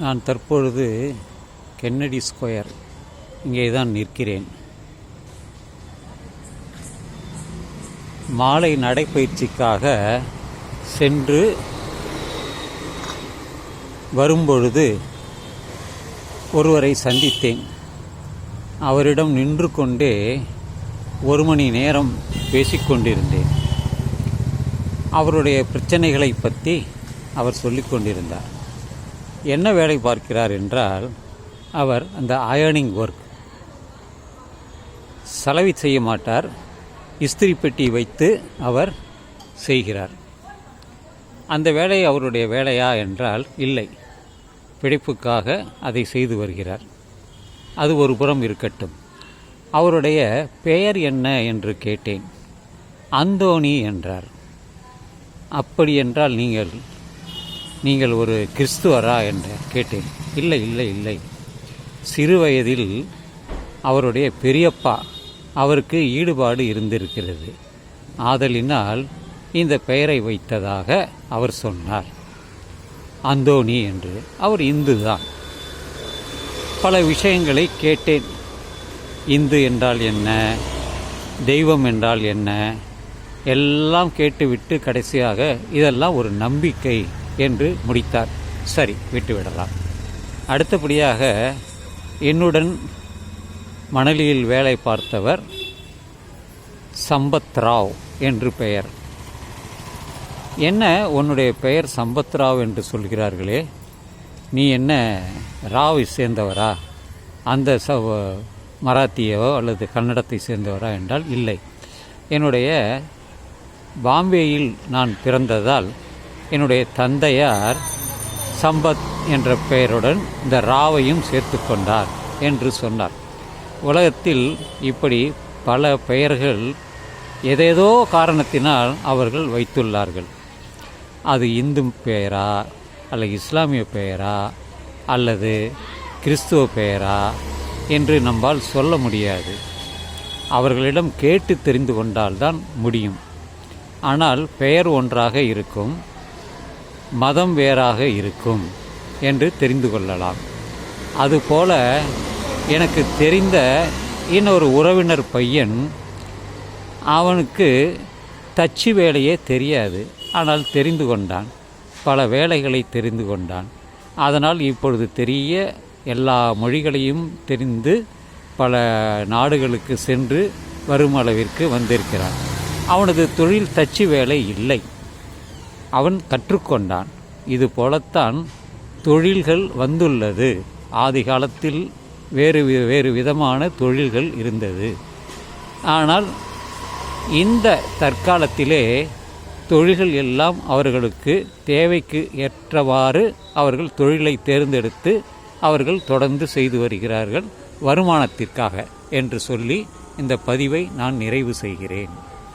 நான் தற்பொழுது Kennedy square இங்கே தான் நிற்கிறேன். மாலை நடைப்பயிற்சிக்காக சென்று வரும்பொழுது ஒருவரை சந்தித்தேன். அவரிடம் நின்று கொண்டே ஒரு மணி நேரம் பேசிக்கொண்டிருந்தேன் அவருடைய பிரச்சனைகளை பற்றி அவர் சொல்லிக் கொண்டிருந்தார். என்ன வேலை பார்க்கிறார் என்றால் அவர் அந்த அயர்னிங் ஒர்க் சலவை செய்ய மாட்டார். இஸ்திரி பெட்டி வைத்து அவர் செய்கிறார். அந்த வேலை அவருடைய வேலையா என்றால் இல்லை. பிழைப்புக்காக அதை செய்து வருகிறார். அது ஒரு புறம் இருக்கட்டும். அவருடைய பெயர் என்ன என்று கேட்டேன். அந்தோணி என்றார். அப்படி என்றால் நீங்கள் நீங்கள் ஒரு கிறிஸ்துவரா என்று கேட்டேன். இல்லை இல்லை இல்லை. சிறு வயதில் அவருடைய பெரியப்பா அவருக்கு ஈடுபாடு இருந்திருக்கிறது. ஆதலினால் இந்த பெயரை வைத்ததாக அவர் சொன்னார். அந்தோணி என்று. அவர் இந்து தான் பல விஷயங்களை கேட்டேன். இந்து என்றால் என்ன? தெய்வம் என்றால் என்ன? எல்லாம் கேட்டுவிட்டு கடைசியாக இதெல்லாம் ஒரு நம்பிக்கை. என்று முடித்தார். சரி விட்டுவிடலாம். அடுத்தபடியாக என்னுடன் மணலியில் வேலை பார்த்தவர் சம்பத் ராவ் என்று பெயர். என்ன உன்னுடைய பெயர் சம்பத் ராவ் என்று சொல்கிறார்களே? நீ என்ன ராவை சேர்ந்தவரா? அந்த ச மராத்தியவோ அல்லது கன்னடத்தை சேர்ந்தவரா என்றால் இல்லை. என்னுடைய பாம்பேயில் நான் பிறந்ததால் என்னுடைய தந்தையார் சம்பத் என்ற பெயருடன் இந்த ராவையும் சேர்த்து கொண்டார் என்று சொன்னார். உலகத்தில் இப்படி பல பெயர்கள் ஏதேதோ காரணத்தினால் அவர்கள் வைத்துள்ளார்கள். அது இந்து பெயரா அல்லது இஸ்லாமிய பெயரா அல்லது கிறிஸ்துவ பெயரா என்று நம்மால் சொல்ல முடியாது. அவர்களிடம் கேட்டு தெரிந்து கொண்டால்தான் முடியும். ஆனால் பெயர் ஒன்றாக இருக்கும். மதம் வேறாக இருக்கும் என்று தெரிந்து கொள்ளலாம். அதுபோல எனக்கு தெரிந்த இன்னொரு உறவினர் பையன் அவனுக்கு தச்சு வேலையே தெரியாது. ஆனால் தெரிந்து கொண்டான். பல வேலைகளை தெரிந்து கொண்டான். அதனால் இப்பொழுது தெரிய எல்லா மொழிகளையும் தெரிந்து பல நாடுகளுக்கு சென்று வரும் அளவிற்கு வந்திருக்கிறான். அவனது தொழில் தச்சு வேலை இல்லை. அவன் கற்றுக்கொண்டான். இது போலத்தான் தொழில்கள் வந்துள்ளது. ஆதி காலத்தில் வேறு வேறு விதமான தொழில்கள் இருந்தது. ஆனால் இந்த தற்காலத்திலே தொழில்கள் எல்லாம் அவர்களுக்கு தேவைக்கு ஏற்றவாறு அவர்கள் தொழிலை தேர்ந்தெடுத்து அவர்கள் தொடர்ந்து செய்து வருகிறார்கள் வருமானத்திற்காக என்று சொல்லி இந்த பதிவை நான் நிறைவு செய்கிறேன்.